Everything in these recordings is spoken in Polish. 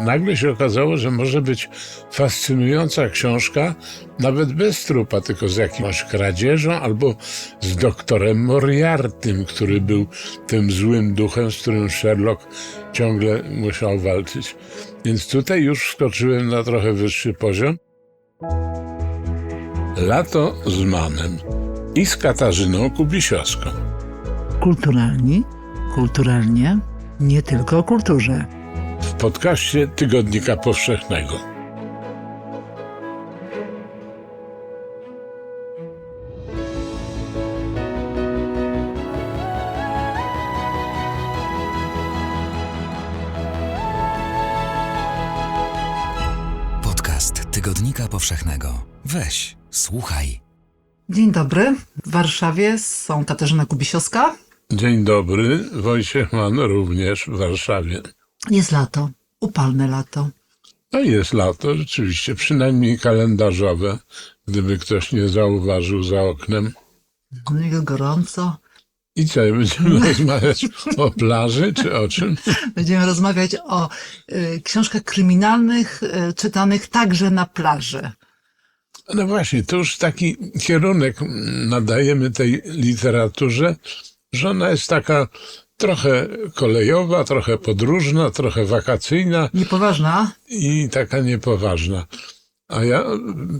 Nagle się okazało, że może być fascynująca książka nawet bez trupa, tylko z jakąś kradzieżą albo z doktorem Moriartym, który był tym złym duchem, z którym Sherlock ciągle musiał walczyć. Więc tutaj już wskoczyłem na trochę wyższy poziom. Lato z Manem i z Katarzyną Kubisiowską. kulturalni, kulturalnie, nie tylko o kulturze. Podcaście Tygodnika Powszechnego. Podcast Tygodnika Powszechnego. Weź, słuchaj. Dzień dobry. W Warszawie są Katarzyna Kubisiowska. Dzień dobry, Wojciech Mann również w Warszawie. Jest lato, upalne lato. No jest lato, rzeczywiście, przynajmniej kalendarzowe, gdyby ktoś nie zauważył za oknem. Jest gorąco. I co, będziemy rozmawiać o plaży, czy o czym? Będziemy rozmawiać o y, książkach kryminalnych y, czytanych także na plaży. No właśnie, to już taki kierunek nadajemy tej literaturze, że ona jest taka trochę kolejowa, trochę podróżna, trochę wakacyjna, Niepoważna? i taka niepoważna. A ja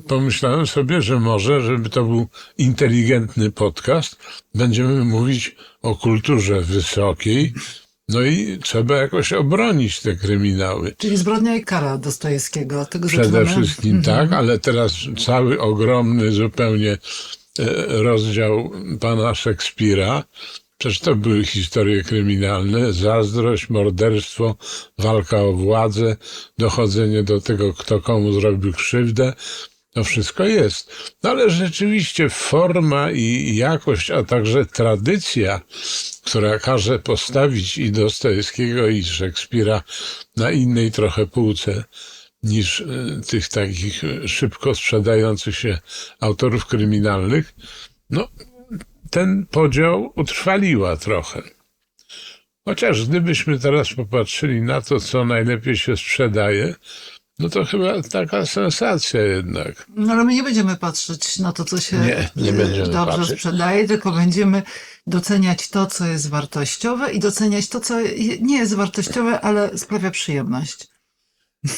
pomyślałem sobie, że może, żeby to był inteligentny podcast, będziemy mówić o kulturze wysokiej, no i trzeba jakoś obronić te kryminały. Czyli zbrodnia i kara Dostojewskiego. Tego Przede wszystkim tak, ale teraz cały ogromny zupełnie e, rozdział pana Szekspira. Przecież to były historie kryminalne, zazdrość, morderstwo, walka o władzę, dochodzenie do tego, kto komu zrobił krzywdę. To wszystko jest. No ale rzeczywiście forma i jakość, a także tradycja, która każe postawić i Dostojewskiego, i Szekspira na innej trochę półce niż e, tych takich szybko sprzedających się autorów kryminalnych, no ten podział utrwaliła trochę. Chociaż gdybyśmy teraz popatrzyli na to, co najlepiej się sprzedaje, no to chyba taka sensacja jednak. No ale my nie będziemy patrzeć na to, co się Nie, nie y, dobrze patrzeć. sprzedaje, tylko będziemy doceniać to, co jest wartościowe i doceniać to, co nie jest wartościowe, ale sprawia przyjemność.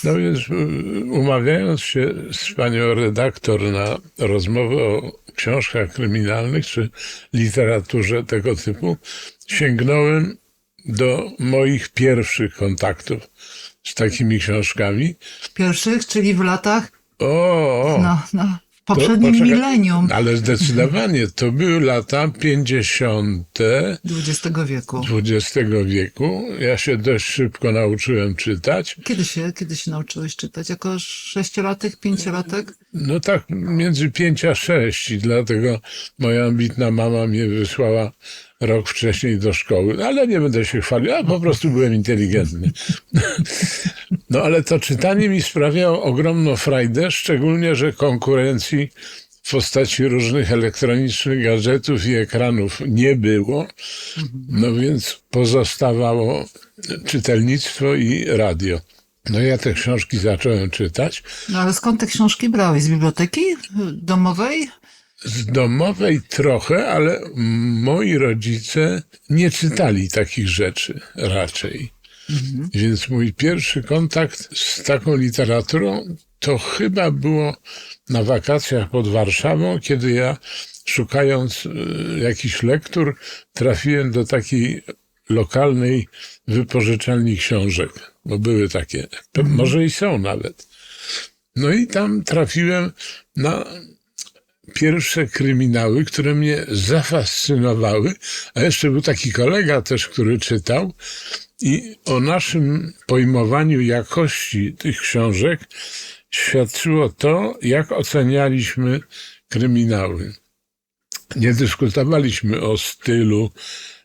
No więc y, umawiając się z panią redaktor na rozmowę o książkach kryminalnych czy literaturze tego typu, sięgnąłem do moich pierwszych kontaktów z takimi książkami. Pierwszych, czyli w latach, O, o. No, no, w to poprzednim poczekaj, milenium Ale zdecydowanie to były lata 50. XX wieku. XX wieku. Ja się dość szybko nauczyłem czytać. Kiedy się, kiedy się nauczyłeś czytać? Jako sześciolatek, pięciolatek? No tak, między 5 a 6 i dlatego moja ambitna mama mnie wysłała rok wcześniej do szkoły, ale nie będę się chwalił, ja po prostu byłem inteligentny. No ale to czytanie mi sprawiało ogromną frajdę, szczególnie, że konkurencji w postaci różnych elektronicznych gadżetów i ekranów nie było, no więc pozostawało czytelnictwo i radio. No ja te książki zacząłem czytać. No ale skąd te książki brałeś? Z biblioteki domowej? Z domowej trochę, ale moi rodzice nie czytali takich rzeczy raczej. Więc mój pierwszy kontakt z taką literaturą to chyba było na wakacjach pod Warszawą, kiedy ja szukając y, jakichś lektur trafiłem do takiej lokalnej wypożyczalni książek, bo były takie, Pe- może i są nawet. No i tam trafiłem na pierwsze kryminały, które mnie zafascynowały, a jeszcze był taki kolega też, który czytał i o naszym pojmowaniu jakości tych książek świadczyło to, jak ocenialiśmy kryminały. Nie dyskutowaliśmy o stylu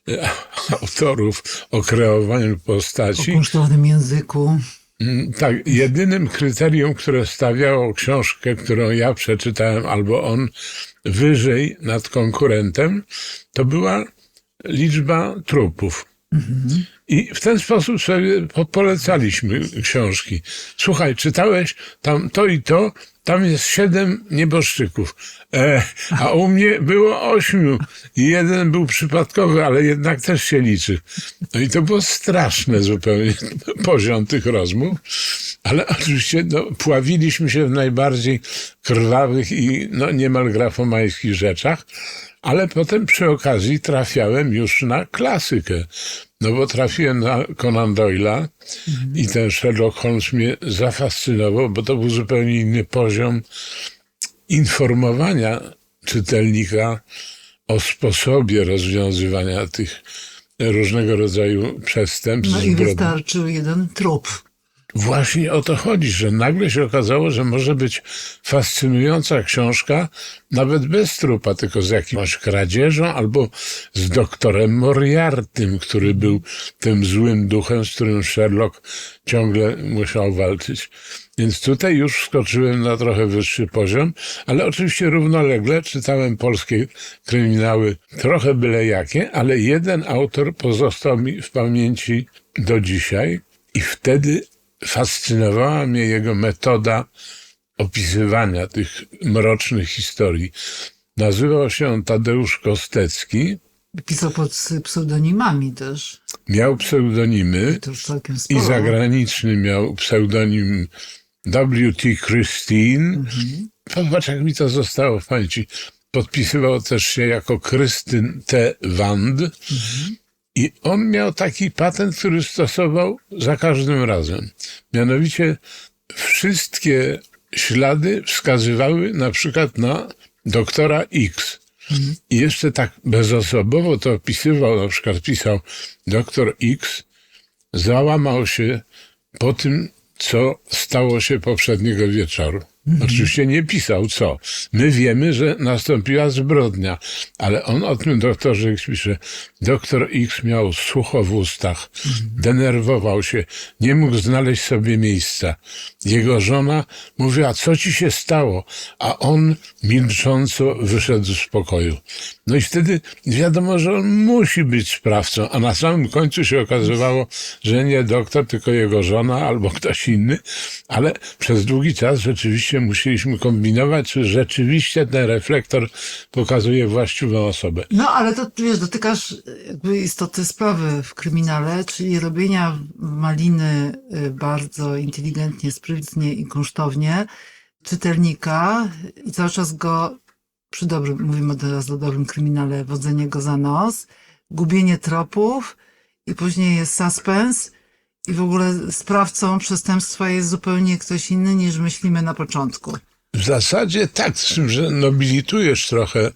e, autorów, o kreowaniu O postaci. kunsztownym języku. Mm, Tak, jedynym kryterium, które stawiało książkę, którą ja przeczytałem, albo on wyżej nad konkurentem, to była liczba trupów. I w ten sposób sobie po- polecaliśmy książki. Słuchaj, czytałeś tam to i to, tam jest siedem nieboszczyków, e, a u mnie było ośmiu. I jeden był przypadkowy, ale jednak też się liczy. No i to było straszne zupełnie poziom tych rozmów, ale oczywiście no, pławiliśmy się w najbardziej krwawych i no, niemal grafomańskich rzeczach, ale potem przy okazji trafiałem już na klasykę. No bo trafiłem na Conan Doyle'a i ten Sherlock Holmes mnie zafascynował, bo to był zupełnie inny poziom informowania czytelnika o sposobie rozwiązywania tych różnego rodzaju przestępstw. No i wystarczył jeden trup. Właśnie o to chodzi, że nagle się okazało, że może być fascynująca książka nawet bez trupa, tylko z jakąś kradzieżą albo z doktorem Moriartym, który był tym złym duchem, z którym Sherlock ciągle musiał walczyć. Więc tutaj już wskoczyłem na trochę wyższy poziom, ale oczywiście równolegle czytałem polskie kryminały, trochę byle jakie, ale jeden autor pozostał mi w pamięci do dzisiaj i wtedy fascynowała mnie jego metoda opisywania tych mrocznych historii. Nazywał się on Tadeusz Kostecki, Pisał pod pseudonimami też. miał pseudonimy i zagraniczny miał pseudonim W.T. Christine. Popatrz, jak mi to zostało w pamięci. Podpisywał też się jako Krystyn T. Wand. I on miał taki patent, który stosował za każdym razem. Mianowicie wszystkie ślady wskazywały na przykład na doktora X. I jeszcze tak bezosobowo to opisywał, na przykład pisał doktor X załamał się po tym, co stało się poprzedniego wieczoru. Oczywiście nie pisał co. My wiemy, że nastąpiła zbrodnia, ale on o tym doktorze X pisze. Doktor X miał sucho w ustach, denerwował się, nie mógł znaleźć sobie miejsca. Jego żona mówiła, co ci się stało? A on milcząco wyszedł z pokoju. No i wtedy wiadomo, że on musi być sprawcą, a na samym końcu się okazywało, że nie doktor, tylko jego żona albo ktoś inny, ale przez długi czas rzeczywiście musieliśmy kombinować, czy rzeczywiście ten reflektor pokazuje właściwą osobę. No, ale to wiesz, dotykasz jakby istoty sprawy w kryminale, czyli robienia maliny y, bardzo inteligentnie, sprytnie i kunsztownie czytelnika i cały czas go przy dobrym, mówimy teraz o dobrym kryminale, wodzenie go za nos, gubienie tropów i później jest suspens i w ogóle sprawcą przestępstwa jest zupełnie ktoś inny niż myślimy na początku. W zasadzie tak, z że nobilitujesz trochę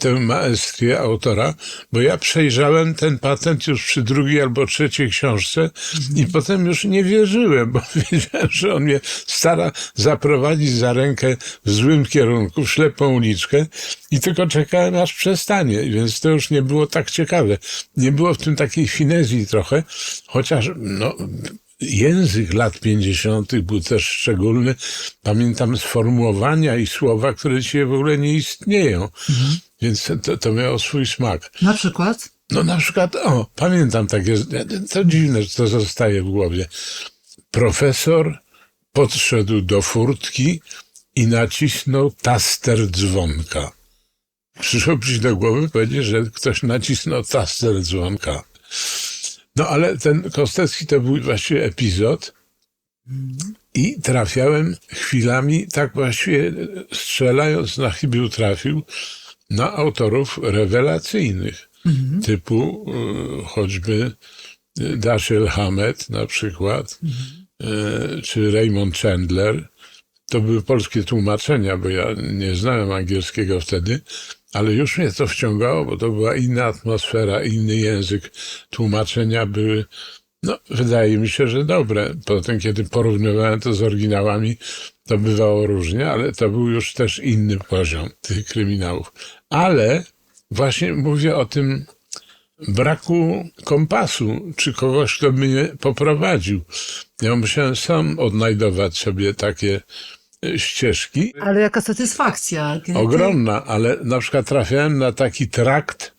tę maestrię autora, bo ja przejrzałem ten patent już przy drugiej albo trzeciej książce i potem już nie wierzyłem, bo wiedziałem, że on mnie stara zaprowadzić za rękę w złym kierunku, w ślepą uliczkę i tylko czekałem aż przestanie, więc to już nie było tak ciekawe. Nie było w tym takiej finezji trochę, chociaż no, język lat 50. był też szczególny. Pamiętam sformułowania i słowa, które dzisiaj w ogóle nie istnieją. Więc to, to miało swój smak. Na przykład? No na przykład, o, pamiętam takie, to dziwne, że to zostaje w głowie. Profesor podszedł do furtki i nacisnął taster dzwonka. Przyszło ci do głowy powiedzieć, że ktoś nacisnął taster dzwonka. No ale ten Kostecki to był właściwie epizod i trafiałem chwilami, tak właściwie strzelając na chybił trafił, na autorów rewelacyjnych, typu y, choćby Dashiell Hammett na przykład, y, czy Raymond Chandler. To były polskie tłumaczenia, bo ja nie znałem angielskiego wtedy, ale już mnie to wciągało, bo to była inna atmosfera, inny język. Tłumaczenia były, no, wydaje mi się, że dobre. Potem, kiedy porównywałem to z oryginałami, to bywało różnie, ale to był już też inny poziom tych kryminałów. Ale właśnie mówię o tym braku kompasu, czy kogoś, kto by mnie poprowadził. Ja musiałem sam odnajdować sobie takie ścieżki. Ale jaka satysfakcja. Kiedy Ogromna, ale na przykład trafiałem na taki trakt,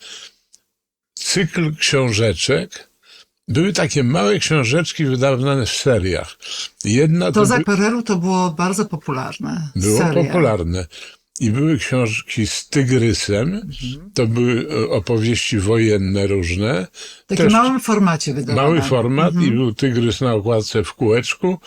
cykl książeczek były takie małe książeczki wydawane w seriach. Jedna To to za by, PRL-u to było bardzo popularne. było Seria. popularne. I były książki z tygrysem, Mhm. to były e, opowieści wojenne różne. W takim małym formacie wydawane. mały format Mhm. i był tygrys na okładce w kółeczku.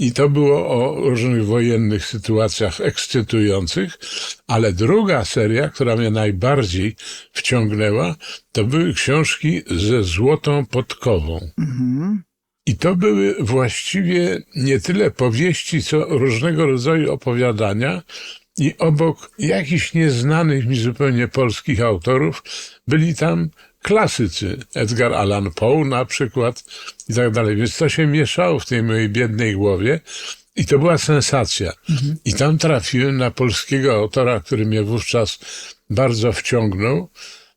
I to było o różnych wojennych sytuacjach ekscytujących, ale druga seria, która mnie najbardziej wciągnęła, to były książki ze złotą podkową. Mhm. I to były właściwie nie tyle powieści, co różnego rodzaju opowiadania. I obok jakichś nieznanych mi zupełnie polskich autorów byli tam klasycy. Edgar Allan Poe na przykład i tak dalej. Więc to się mieszało w tej mojej biednej głowie. I to była sensacja. I tam trafiłem na polskiego autora, który mnie wówczas bardzo wciągnął.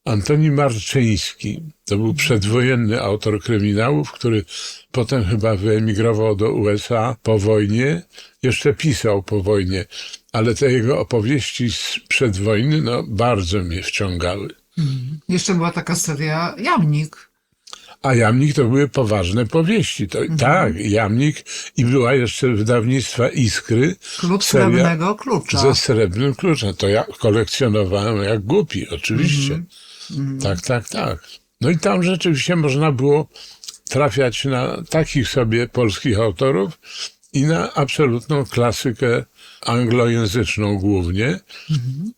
Antoni Marczyński. To był przedwojenny autor kryminałów, który potem chyba wyemigrował do USA po wojnie. Jeszcze pisał po wojnie, ale te jego opowieści z przedwojny no, bardzo mnie wciągały. Jeszcze była taka seria Jamnik. A Jamnik to były poważne powieści. To, Tak, Jamnik i była jeszcze wydawnictwa Iskry. Klub Srebrnego Klucza. Ze srebrnym kluczem. To ja kolekcjonowałem jak głupi, oczywiście. Tak, tak, tak. No i tam rzeczywiście można było trafiać na takich sobie polskich autorów i na absolutną klasykę anglojęzyczną głównie.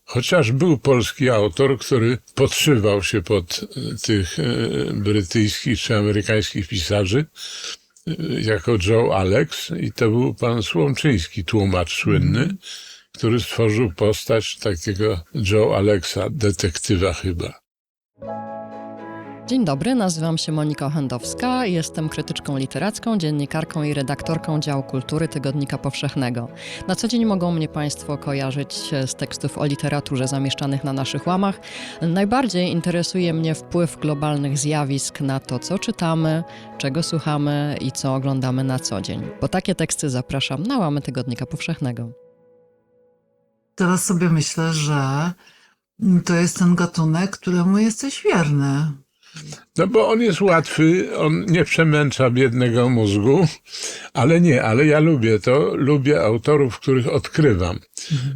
Chociaż był polski autor, który podszywał się pod e, tych e, brytyjskich czy amerykańskich pisarzy, e, jako Joe Alex i to był pan Słomczyński, tłumacz słynny, który stworzył postać takiego Joe Alexa, detektywa chyba. Dzień dobry, nazywam się Monika Ochendowska, jestem krytyczką literacką, dziennikarką i redaktorką działu kultury Tygodnika Powszechnego. Na co dzień mogą mnie Państwo kojarzyć z tekstów o literaturze zamieszczanych na naszych łamach. Najbardziej interesuje mnie wpływ globalnych zjawisk na to, co czytamy, czego słuchamy i co oglądamy na co dzień. Po takie teksty zapraszam na łamy Tygodnika Powszechnego. Teraz sobie myślę, że to jest ten gatunek, któremu jesteś wierny. No bo on jest łatwy, on nie przemęcza biednego mózgu, ale nie, ale ja lubię to, lubię autorów, których odkrywam,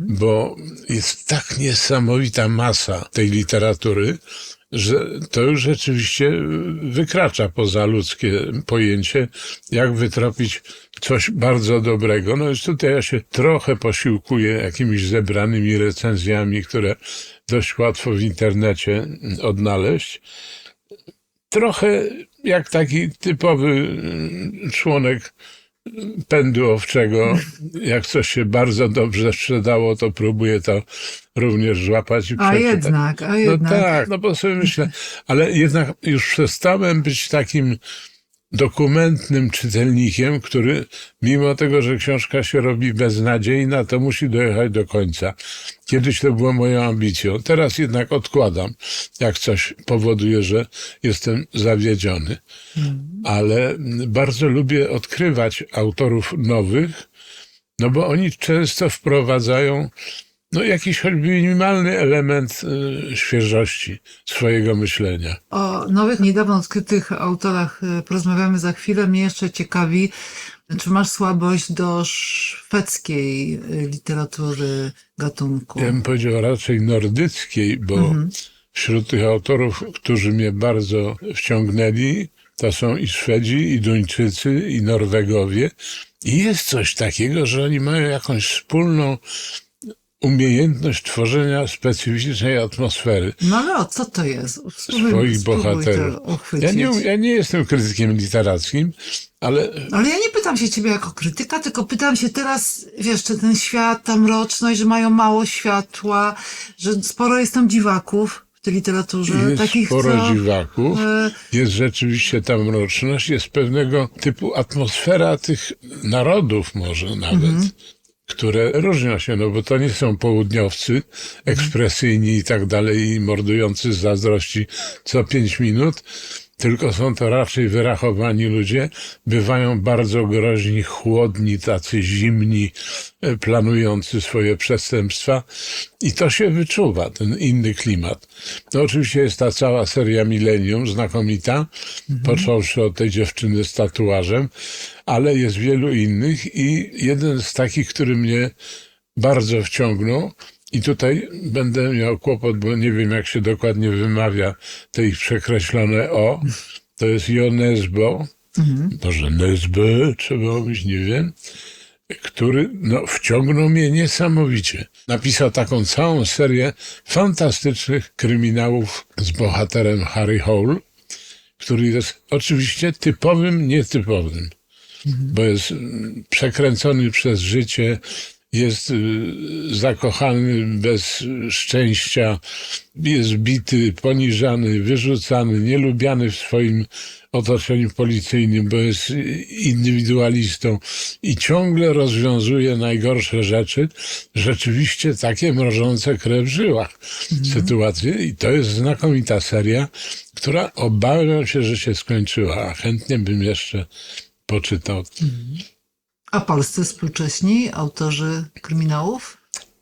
bo jest tak niesamowita masa tej literatury, że to już rzeczywiście wykracza poza ludzkie pojęcie, jak wytropić coś bardzo dobrego. No już tutaj ja się trochę posiłkuję jakimiś zebranymi recenzjami, które dość łatwo w internecie odnaleźć trochę jak taki typowy mm, członek pędu owczego. Jak coś się bardzo dobrze sprzedało, to próbuję to również złapać i A przeczytać. jednak, a No jednak. tak, no bo sobie myślę, ale jednak już przestałem być takim dokumentnym czytelnikiem, który mimo tego, że książka się robi beznadziejna, to musi dojechać do końca. Kiedyś to było moją ambicją. Teraz jednak odkładam, jak coś powoduje, że jestem zawiedziony. Ale bardzo lubię odkrywać autorów nowych, no bo oni często wprowadzają no, jakiś choćby minimalny element y, świeżości swojego myślenia. O nowych, niedawno odkrytych autorach y, porozmawiamy za chwilę. Mnie jeszcze ciekawi, czy masz słabość do szwedzkiej y, literatury gatunku? Ja bym powiedział raczej nordyckiej, bo wśród tych autorów, którzy mnie bardzo wciągnęli, to są i Szwedzi, i Duńczycy, i Norwegowie. I jest coś takiego, że oni mają jakąś wspólną umiejętność tworzenia specyficznej atmosfery No ale o co to jest? Spróbuj- swoich bohaterów. Ja nie, ja nie jestem krytykiem literackim, ale Ale ja nie pytam się ciebie jako krytyka, tylko pytam się teraz, wiesz, czy ten świat, ta mroczność, że mają mało światła, że sporo jest tam dziwaków w tej literaturze. jest takich, sporo co, dziwaków. e, Jest rzeczywiście ta mroczność, jest pewnego typu atmosfera tych narodów może nawet, które różnią się, no bo to nie są południowcy ekspresyjni i tak dalej, i mordujący zazdrości co pięć minut, tylko są to raczej wyrachowani ludzie, bywają bardzo groźni, chłodni, tacy zimni, e, planujący swoje przestępstwa. I to się wyczuwa, ten inny klimat. No oczywiście jest ta cała seria Millennium, znakomita, począwszy od tej dziewczyny z tatuażem, ale jest wielu innych i jeden z takich, który mnie bardzo wciągnął, i tutaj będę miał kłopot, bo nie wiem, jak się dokładnie wymawia te ich przekreślone O. To jest Jo Nesbo. Może Nesbo trzeba mówić, nie wiem. Który no, wciągnął mnie niesamowicie. Napisał taką całą serię fantastycznych kryminałów z bohaterem Harry Hole, który jest oczywiście typowym, nietypowym bo jest mm, przekręcony przez życie, jest y, zakochany bez szczęścia, jest bity, poniżany, wyrzucany, nielubiany w swoim otoczeniu policyjnym, bo jest indywidualistą i ciągle rozwiązuje najgorsze rzeczy, rzeczywiście takie mrożące krew w żyłach sytuacje. I to jest znakomita seria, która obawiam się, że się skończyła, a chętnie bym jeszcze poczytał. A polscy współcześni autorzy kryminałów?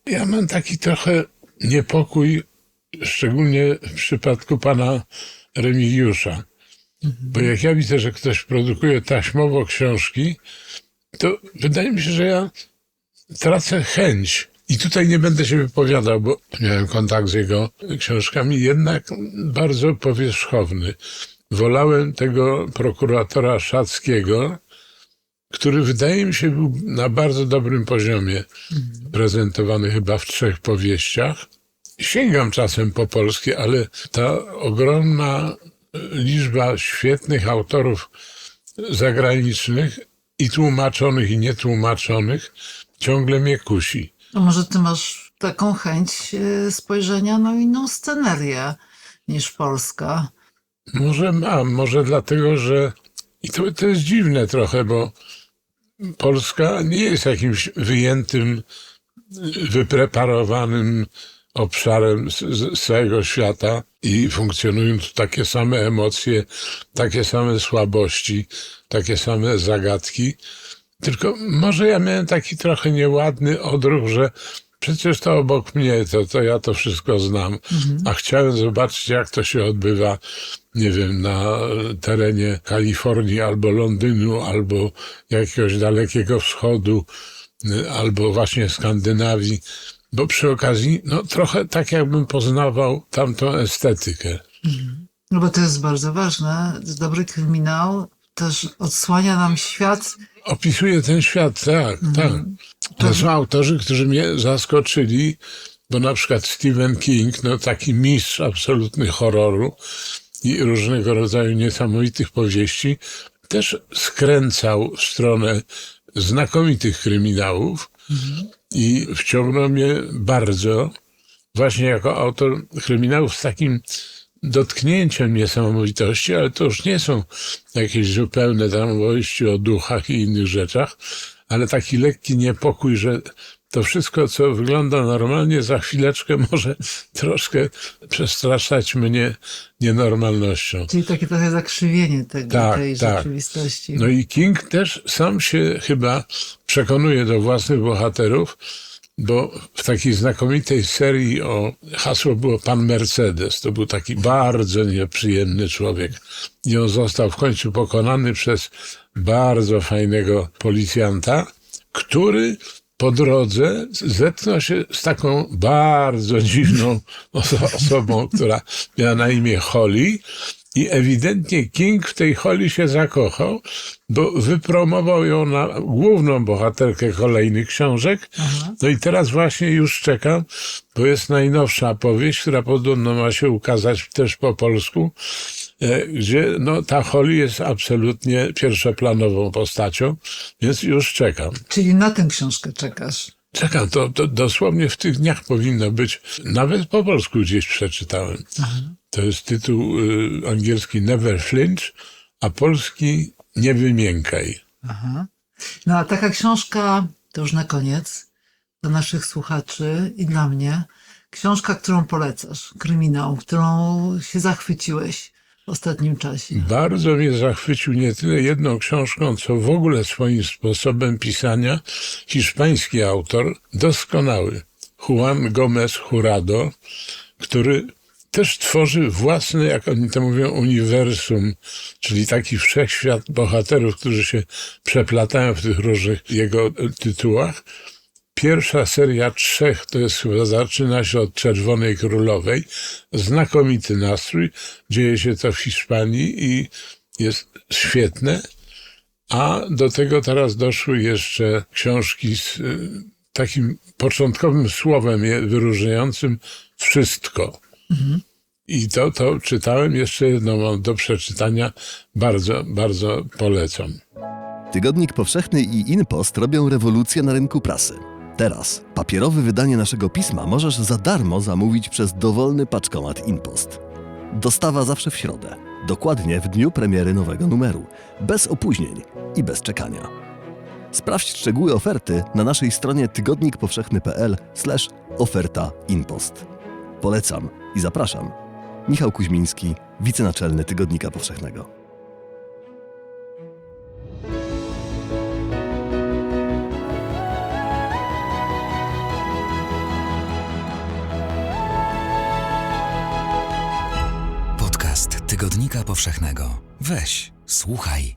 Ja mam taki trochę niepokój, szczególnie w przypadku pana Remigiusza. Bo jak ja widzę, że ktoś produkuje taśmowo książki, to wydaje mi się, że ja tracę chęć. I tutaj nie będę się wypowiadał, bo miałem kontakt z jego książkami, jednak bardzo powierzchowny. Wolałem tego prokuratora Szackiego, który wydaje mi się był na bardzo dobrym poziomie prezentowany chyba w trzech powieściach. Sięgam czasem po polskie, ale ta ogromna liczba świetnych autorów zagranicznych i tłumaczonych i nietłumaczonych ciągle mnie kusi. A może ty masz taką chęć e, spojrzenia na inną scenerię niż Polska? Może mam, może dlatego, że i to, to jest dziwne trochę, bo Polska nie jest jakimś wyjętym, wypreparowanym obszarem z, całego świata i funkcjonują tu takie same emocje, takie same słabości, takie same zagadki. Tylko może ja miałem taki trochę nieładny odruch, że przecież to obok mnie, to, to ja to wszystko znam, a chciałem zobaczyć, jak to się odbywa, nie wiem, na terenie Kalifornii albo Londynu, albo jakiegoś dalekiego wschodu, albo właśnie Skandynawii, bo przy okazji, no trochę tak jakbym poznawał tamtą estetykę. No bo to jest bardzo ważne. Dobry kryminał też odsłania nam świat Opisuje ten świat, tak, tak. To są autorzy, którzy mnie zaskoczyli, bo na przykład Stephen King, no taki mistrz absolutny horroru i różnego rodzaju niesamowitych powieści, też skręcał w stronę znakomitych kryminałów i wciągnął mnie bardzo, właśnie jako autor kryminałów z takim dotknięciem niesamowitości, ale to już nie są jakieś zupełne tam opowieści o duchach i innych rzeczach, ale taki lekki niepokój, że to wszystko, co wygląda normalnie, za chwileczkę może troszkę przestraszać mnie nienormalnością. Czyli takie trochę zakrzywienie tego, Tak, tej tak. rzeczywistości. No i King też sam się chyba przekonuje do własnych bohaterów, bo w takiej znakomitej serii o hasło było Pan Mercedes. To był taki bardzo nieprzyjemny człowiek. I on został w końcu pokonany przez bardzo fajnego policjanta, który po drodze zetknął się z taką bardzo dziwną oso- osobą, która miała na imię Holly. I ewidentnie King w tej Holly się zakochał, bo wypromował ją na główną bohaterkę kolejnych książek. No i teraz właśnie już czekam, bo jest najnowsza powieść, która podobno ma się ukazać też po polsku, e, gdzie no, ta Holly jest absolutnie pierwszoplanową postacią, więc już czekam. Czyli na tę książkę czekasz. Czekam, to, to dosłownie w tych dniach powinno być. Nawet po polsku gdzieś przeczytałem. To jest tytuł y, angielski Never Flinch, a polski Nie wymiękaj. Aha. No a taka książka, to już na koniec, dla naszych słuchaczy i dla mnie, książka, którą polecasz, kryminał, którą się zachwyciłeś, ostatnim czasie. Bardzo mnie zachwycił nie tyle jedną książką, co w ogóle swoim sposobem pisania hiszpański autor, doskonały, Juan Gomez Jurado, który też tworzy własne, jak oni to mówią, uniwersum, czyli taki wszechświat bohaterów, którzy się przeplatają w tych różnych jego tytułach. Pierwsza seria trzech, to jest chyba, zaczyna się od Czerwonej Królowej. Znakomity nastrój. Dzieje się to w Hiszpanii i jest świetne. A do tego teraz doszły jeszcze książki z y, takim początkowym słowem wyróżniającym wszystko. I to, to czytałem, jeszcze jedno mam do przeczytania. Bardzo, bardzo polecam. Tygodnik Powszechny i InPost robią rewolucję na rynku prasy. Teraz papierowe wydanie naszego pisma możesz za darmo zamówić przez dowolny paczkomat InPost. Dostawa zawsze w środę, dokładnie w dniu premiery nowego numeru, bez opóźnień i bez czekania. Sprawdź szczegóły oferty na naszej stronie tygodnikpowszechny.pl/oferta InPost. Polecam i zapraszam. Michał Kuźmiński, wicenaczelny Tygodnika Powszechnego. Tygodnika Powszechnego. Weź, słuchaj.